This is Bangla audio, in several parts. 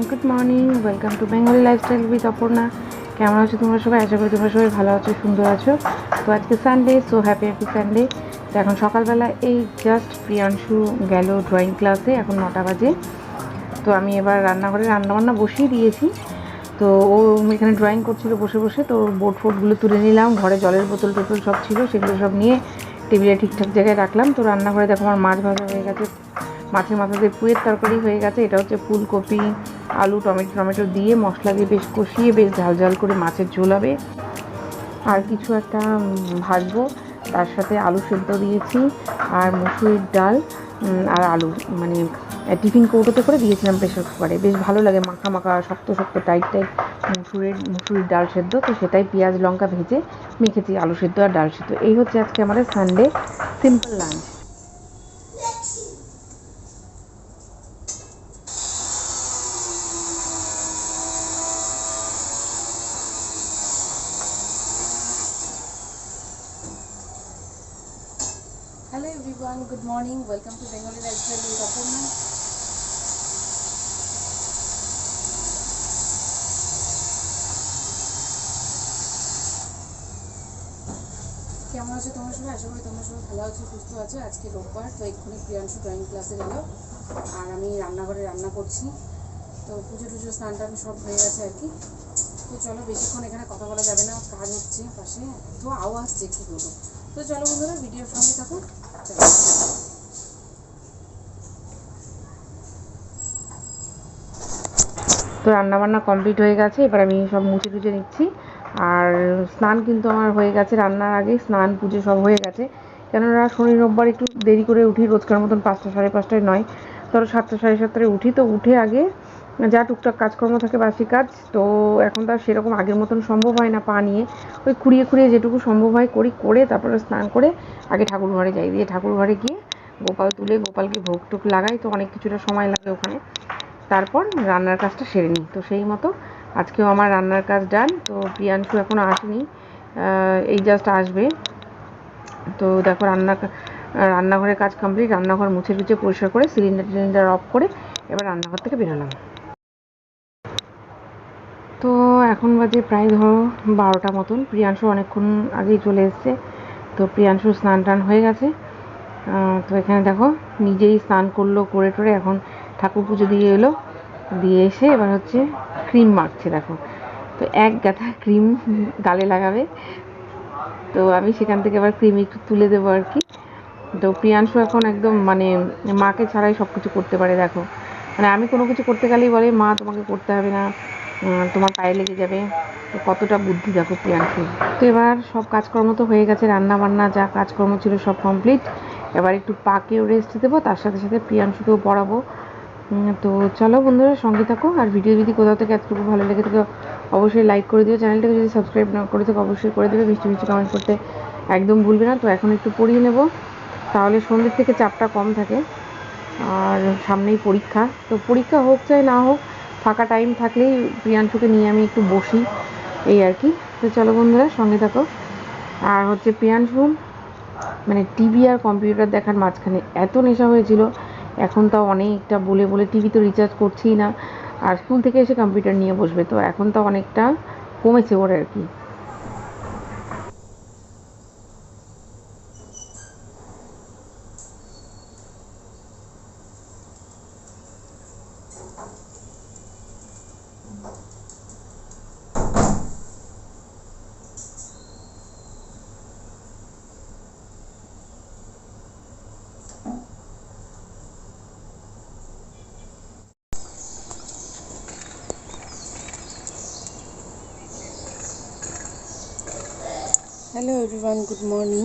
Welcome to Bengali lifestyle with Aparna কেমন আছো তোমরা সবাই? আশা করি তোমরা সবাই ভালো আছো, সুন্দর আছো। তো আজকে Sunday so happy happy Sunday তো এখন সকালবেলা এই জাস্ট প্রিয়াংশু গেল ড্রয়িং ক্লাসে এখন নটা বাজে। তো আমি এবার রান্নাঘরে রান্নাবান্না বসিয়ে দিয়েছি। তো ও এখানে ড্রয়িং করছিল বসে বসে, তো বোর্ড ফোর্ডগুলো তুলে নিলাম। ঘরে জলের বোতল টোতল সব ছিল, সেগুলো সব নিয়ে টেবিলে ঠিকঠাক জায়গায় রাখলাম। তো রান্নাঘরে দেখো আমার মাছ ভাজা হয়ে গেছে। মাছের মাথা দিয়ে পুয়ের তরকারি হয়ে গেছে। এটা হচ্ছে ফুলকপি, আলু, টমেটো টমেটো দিয়ে মশলা দিয়ে বেশ কষিয়ে বেশ ঝাল ঝাল করে মাছের ঝোল হবে। আর কিছু একটা ভাজবো। তার সাথে আলু সেদ্ধ দিয়েছি আর মুসুরির ডাল আর আলু। মানে টিফিন কৌটোতে করে দিয়েছিলাম প্রেশার কুকারে বেশ ভালো লাগে মাখা মাখা, শক্ত শক্ত টাইট টাইট মুসুরের, মুসুরির ডাল সেদ্ধ। তো সেটাই পেঁয়াজ, লঙ্কা ভেজে মেখেছি, আলু সেদ্ধ আর ডাল সেদ্ধ। এই হচ্ছে আজকে আমাদের Sunday simple lunch Everyone, good morning. Welcome to Bengali Lifestyle with Aparna. কেমন আছো তোমার সবাই? আশা করি তোমার সবাই ভালো আছো সুস্থ আছো। আজকে রোববার তো এক্ষুনি প্রিয়াংশু ড্রয়িং ক্লাসে গেল। আর আমি রান্নাঘরে রান্না করছি। তো পুজো টুজো স্নান টান সব হয়ে গেছে আর কি। তো চলো বেশিক্ষণ এখানে কথা বলা যাবে না। কাজ হচ্ছে পাশে। তো আওয়াজ যে কী করব তো চলো বন্ধুরা ভিডিওর সঙ্গে থাকো চলো তো রান্নাবান্না কমপ্লিট হয়ে গেছে, এবার আমি সব মুছে টুছে নিচ্ছি। আর স্নান কিন্তু আমার হয়ে গেছে রান্নার আগে, স্নান পুজো সব হয়ে গেছে। কেননা শনি রোববার একটু দেরি করে উঠি, রোজকার মতন পাঁচটা সাড়ে পাঁচটায় নয়। ধরো সাতটা সাড়ে সাতটায় উঠি, তো উঠে আগে যা টুকটাক কাজকর্ম থাকে, বাসি কাজ, তো এখন তো আর সেরকম আগের মতন সম্ভব হয় না পা নিয়ে। ওই খুঁড়িয়ে খুঁড়িয়ে যেটুকু সম্ভব হয় করি, করে তারপরে স্নান করে আগে ঠাকুর ঘরে যাই। দিয়ে ঠাকুর ঘরে গিয়ে গোপাল তুলে, গোপালকে ভোগ টুক লাগাই, তো অনেক কিছুটা সময় লাগে ওখানে। তারপর রান্নার কাজটা সেরে নিই। তো সেই মতো আজকেও আমার রান্নার কাজ ডান। তো প্রিয়াংশু এখনও আসেনি এই জাস্ট আসবে। তো দেখো রান্না রান্নাঘরের কাজ কমপ্লিট রান্নাঘর মুছে টুছে পরিষ্কার করে সিলিন্ডার টিলিন্ডার অফ করে এবার রান্নাঘর থেকে বেরোলাম তো এখন বাজে প্রায় ধরো বারোটা মতন। প্রিয়াংশু অনেকক্ষণ আগেই চলে এসছে। তো প্রিয়াংশু স্নান টান হয়ে গেছে। তো এখানে দেখো নিজেই স্নান করল, করে টোরে এখন ঠাকুর পুজো দিয়ে এলো, দিয়ে এসে এবার হচ্ছে ক্রিম মাখছে, দেখো। তো এক গাঁথা ক্রিম গালে লাগাবে। তো আমি সেখান থেকে এবার ক্রিম একটু তুলে দেবো আর কি। তো প্রিয়াংশু এখন একদম মানে মাকে ছাড়াই সব কিছু করতে পারে, দেখো। মানে আমি কোনো কিছু করতে গেলেই বলে, মা, তোমাকে করতে হবে না। তোমার পায়ে লেগে যাবে। তো কতটা বুদ্ধি দেখো প্রিয়াংশু। তো এবার সব কাজকর্ম তো হয়ে গেছে রান্না বান্না যা কাজকর্ম ছিল সব কমপ্লিট এবার একটু পাকেও রেস্ট দেবো, তার সাথে সাথে প্রিয়াংশুকেও পড়াবো। তো চলো বন্ধুরা, সঙ্গে থাকো। আর ভিডিও যদি কোথাও থেকে এতটুকু ভালো লেগে থাকে, অবশ্যই লাইক করে দিও। চ্যানেলটাকে যদি সাবস্ক্রাইব না করে থাকো, অবশ্যই করে দেবে। মিষ্টি মিষ্টি কমেন্ট করতে একদম ভুলবে না। তো এখন একটু পড়িয়ে নেব। তাহলে সন্ধ্যের থেকে চাপটা কম থাকে। আর সামনেই পরীক্ষা। তো পরীক্ষা হোক চাই না হোক ফাঁকা টাইম থাকলেই প্রিয়াংশুকে নিয়ে আমি একটু বসি, এই আর কি। তো চলো বন্ধুরা, সঙ্গে থাকো। আর হচ্ছে প্রিয়াংশু মানে টিভি আর কম্পিউটার দেখার মাঝখানে এত নেশা হয়েছিল, এখন তাও অনেকটা বলে বলে টিভি তো রিচার্জ করছিই না। আর স্কুল থেকে এসে কম্পিউটার নিয়ে বসবে, তো এখন তো অনেকটা কমেছে ওর আর কি। হ্যালো এভরিওয়ান গুড মর্নিং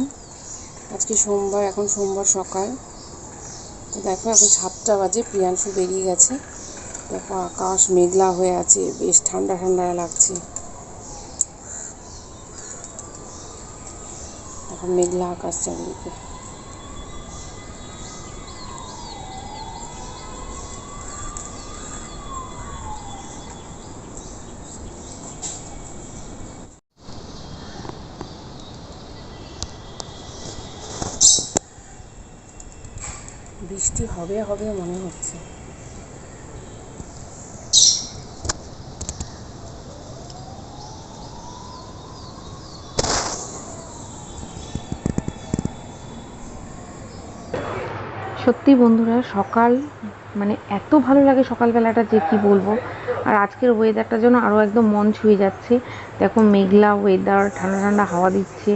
আজকে সোমবার, এখন সোমবার সকাল। তো দেখো, এখন সাতটা বাজে, প্রিয়াংশু বেরিয়ে গেছে। দেখো, আকাশ মেঘলা হয়ে আছে, বেশ ঠান্ডা ঠান্ডা লাগছে। এখন মেঘলা আকাশ চারিদিকে। বৃষ্টি হবে হবে মনে হচ্ছে। সত্যি বন্ধুরা, সকাল মানে এত ভালো লাগে সকালবেলাটা যে কি বলব। আর আজকের ওয়েদারটা যেন আরও একদম মন ছুঁয়ে যাচ্ছে। দেখো মেঘলা ওয়েদার ঠান্ডা ঠান্ডা হাওয়া দিচ্ছে,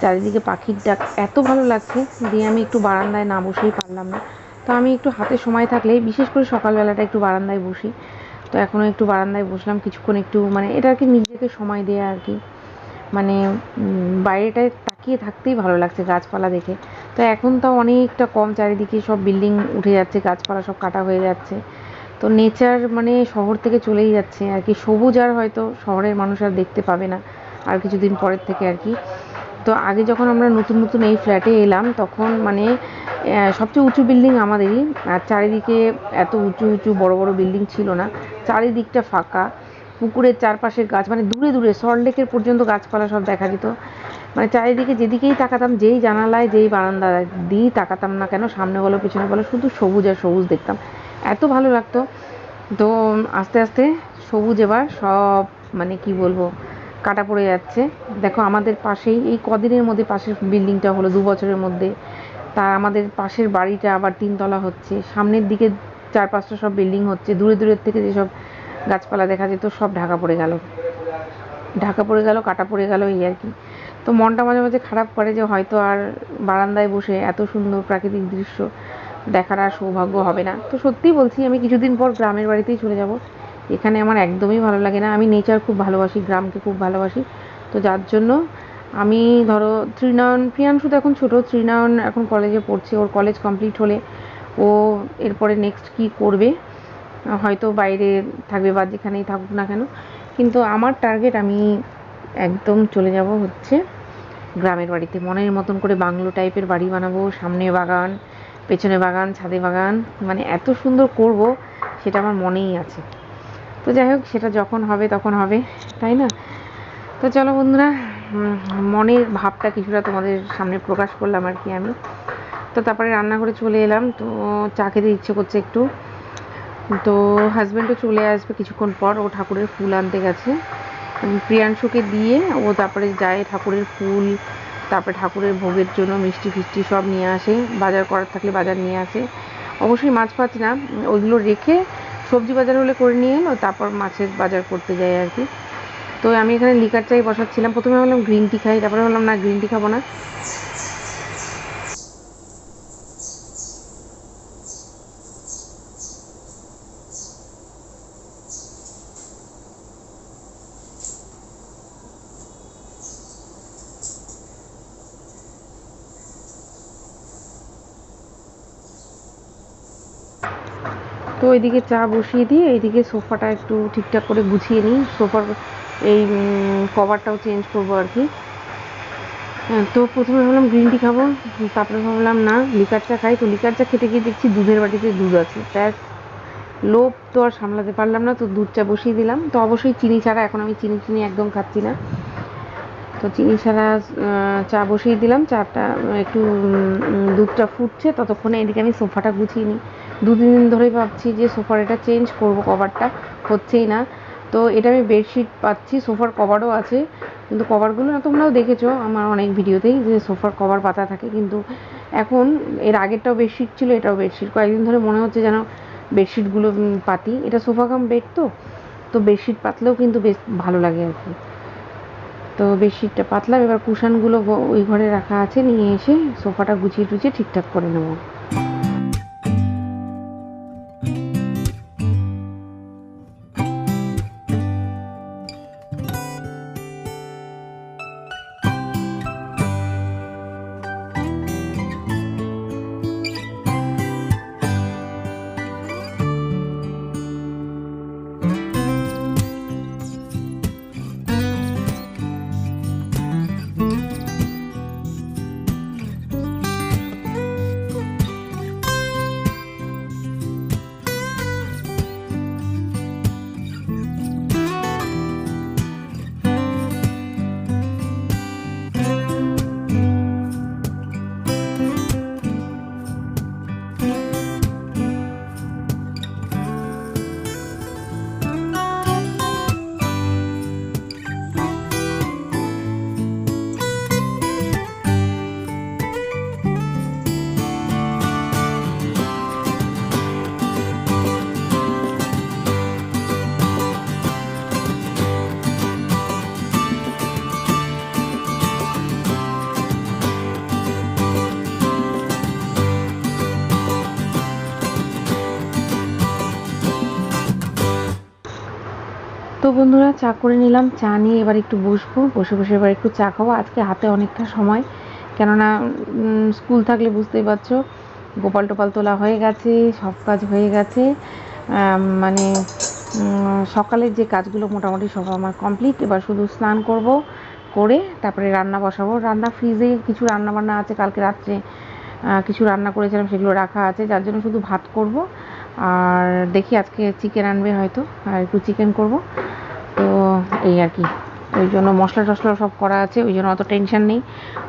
চারিদিকে পাখির ডাক, এত ভালো লাগছে। দিয়ে আমি একটু বারান্দায় না বসেই পারলাম না। তো আমি একটু হাতে সময় থাকলে বিশেষ করে সকালবেলাটা একটু বারান্দায় বসি। তো এখনও একটু বারান্দায় বসলাম, কিছুক্ষণ একটু মানে এটা আর কি নিজেকে সময় দেয়া আর কি মানে বাইরেটায় তাকিয়ে থাকতেই ভালো লাগছে গাছপালা দেখে। তো এখন তাও অনেকটা কম চারিদিকে সব বিল্ডিং উঠে যাচ্ছে, গাছপালা সব কাটা হয়ে যাচ্ছে। তো নেচার মানে শহর থেকে চলেই যাচ্ছে আর কি সবুজ আর হয়তো শহরের মানুষ আর দেখতে পাবে না, আর কিছুদিন পরের থেকে আর কি তো আগে যখন আমরা নতুন নতুন এই ফ্ল্যাটে এলাম, তখন মানে সবচেয়ে উঁচু বিল্ডিং আমাদেরই। আর চারিদিকে এত উঁচু উঁচু বড় বড় বিল্ডিং ছিল না। চারিদিকটা ফাঁকা। পুকুরের চারপাশের গাছ মানে দূরে দূরে সল্টলেকের পর্যন্ত গাছপালা সব দেখা যেত। মানে চারিদিকে যেদিকেই তাকাতাম, যেই জানালায়, যেই বারান্দা দিয়েই তাকাতাম না কেন, সামনে বলো, পেছনে বলো, শুধু সবুজ আর সবুজ দেখতাম। এত ভালো লাগতো। তো আস্তে আস্তে সবুজ এবার সব মানে কি বলব, কাটা পড়ে যাচ্ছে। দেখো, আমাদের পাশেই, এই কদিনের মধ্যে পাশের বিল্ডিংটা হলো, দু বছরের মধ্যে। তা আমাদের পাশের বাড়িটা আবার তিনতলা হচ্ছে। সামনের দিকে চার পাঁচটা সব বিল্ডিং হচ্ছে। দূরে দূরের থেকে যেসব গাছপালা দেখা যেত, সব ঢাকা পড়ে গেল। ঢাকা পড়ে গেল, কাটা পড়ে গেল এই আর কি। তো মনটা মাঝে মাঝে খারাপ করে যে হয়তো আর বারান্দায় বসে এত সুন্দর প্রাকৃতিক দৃশ্য দেখার আর সৌভাগ্য হবে না। তো সত্যিই বলছি, আমি কিছুদিন পর গ্রামের বাড়িতেই চলে যাব। এখানে আমার একদমই ভালো লাগে না। আমি নেচার খুব ভালোবাসি, গ্রামকে খুব ভালোবাসি। তো যার জন্য আমি ধরো ত্রিনয়ন, প্রিয়াংশু তো এখন ছোটো, ত্রিনয়ন এখন কলেজে পড়ছে, ওর কলেজ কমপ্লিট হলে ও এরপরে নেক্সট কী করবে? হয়তো বাইরে থাকবে বা যেখানেই থাকুক না কেন। কিন্তু আমার টার্গেট আমি একদম চলে যাব হচ্ছে গ্রামের বাড়িতে। মনের মতন করে বাংলো টাইপের বাড়ি বানাবো, সামনে বাগান, পেছনে বাগান, ছাদে বাগান মানে এত সুন্দর করব সেটা আমার মনেই আছে। তো যাই হোক, সেটা যখন হবে তখন হবে, তাই না? তো চলো বন্ধুরা মনের ভাবটা কিছুটা তোমাদের সামনে প্রকাশ করলাম আর কি আমি। তো তারপরে রান্নাঘরে চলে এলাম, তো চা খেতে ইচ্ছে করছে একটু। তো হাজব্যান্ডও চলে আসবে কিছুক্ষণ পর, ও ঠাকুরের ফুল আনতে গেছে। প্রিয়াংশুকে দিয়ে ও তারপরে যায় ঠাকুরের ফুল, তারপরে ঠাকুরের ভোগের জন্য মিষ্টি ফিষ্টি সব নিয়ে আসে, বাজার করার থাকলে বাজার নিয়ে আসে। অবশ্যই মাছ ফাছ না, ওইগুলো রেখে সবজি বাজার হলে করে নিয়ে এলো, তারপর মাছের বাজার করতে যায় আর কি। তো আমি এখানে লিকার চাই বসাচ্ছিলাম। প্রথমে ভাবলাম গ্রিন টি খাই, তারপরে ভাবলাম না গ্রিন টি খাব না। তো ওইদিকে চা বসিয়ে দিয়ে এইদিকে সোফাটা একটু ঠিকঠাক করে গুছিয়ে নিই। সোফার এই কভারটাও চেঞ্জ করব আর কি। হ্যাঁ, তো প্রথমে ভাবলাম গ্রিন টি খাব তারপরে ভাবলাম না লিকার চা খাই। তো লিকার চা খেতে গিয়ে দেখছি দুধের বাটিতে দুধ আছে। ব্যাস লোভ তো আর সামলাতে পারলাম না তো দুধ চা বসিয়ে দিলাম। তো অবশ্যই চিনি ছাড়া এখন আমি চিনি চিনি একদম খাচ্ছি না। তো চিনি ছাড়া চা বসিয়ে দিলাম। চাটা একটু দুধটা ফুটছে। ততক্ষণে এদিকে আমি সোফাটা গুছিয়ে নিই। দু তিন দিন ধরেই ভাবছি যে সোফার এটা চেঞ্জ করব কভারটা হচ্ছেই না। তো এটা আমি বেডশিট পাচ্ছি, সোফার কভারও আছে। কিন্তু কভারগুলো না তোমরাও দেখেছ আমার অনেক ভিডিওতেই যে সোফার কভার পাতা থাকে। কিন্তু এখন এর আগেরটাও বেডশিট ছিল, এটাও বেডশিট। কয়েকদিন ধরে মনে হচ্ছে যেন বেডশিটগুলো পাতি। এটা সোফা কাম বেড তো তো বেডশিট পাতলেও কিন্তু বেশ ভালো লাগে আর কি। তো বেডশিটটা পাতলাম, এবার কুশানগুলো ওই ঘরে রাখা আছে, নিয়ে এসে সোফাটা গুছিয়ে টুছিয়ে ঠিকঠাক করে নেব। তো বন্ধুরা, চা করে নিলাম। চা নিয়ে এবার একটু বসবো। বসে বসে এবার একটু চা খাব। আজকে হাতে অনেকটা সময়। কেননা স্কুল থাকলে বুঝতেই পারছ, গোপাল টোপাল তোলা হয়ে গেছে, সব কাজ হয়ে গেছে। মানে সকালের যে কাজগুলো মোটামুটি সব আমার কমপ্লিট। এবার শুধু স্নান করব, করে তারপরে রান্না বসাবো। রান্না ফ্রিজে কিছু রান্না বান্না আছে। কালকে রাত্রে কিছু রান্না করেছিলাম, সেগুলো রাখা আছে। যার জন্য শুধু ভাত করব। আর দেখি আজকে চিকেন আনবে হয়তো। আর একটু চিকেন করব। এই আর কি। ওই জন্য মশলা টশলা সব করা আছে, ওই জন্য অত টেনশন নেই।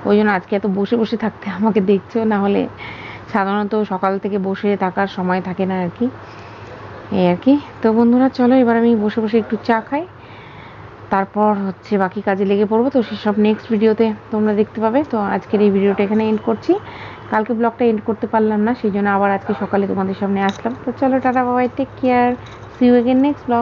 ওই জন্য আজকে এত বসে বসে থাকতে আমাকে দেখছ না হলে সাধারণত সকাল থেকে বসে থাকার সময় থাকে না আর কি। এই আর কি। তো বন্ধুরা, চলো এবার আমি বসে বসে একটু চা খাই। তারপর হচ্ছে বাকি কাজে লেগে পড়ব, তো সেসব নেক্সট ভিডিওতে তোমরা দেখতে পাবে। তো আজকের এই ভিডিওটা এখানে এন্ড করছি। কালকে ব্লগটা এন্ড করতে পারলাম না, সেই জন্য আবার আজকে সকালে তোমাদের সামনে আসলাম। তো চলো, tata Babai take care see you again next blog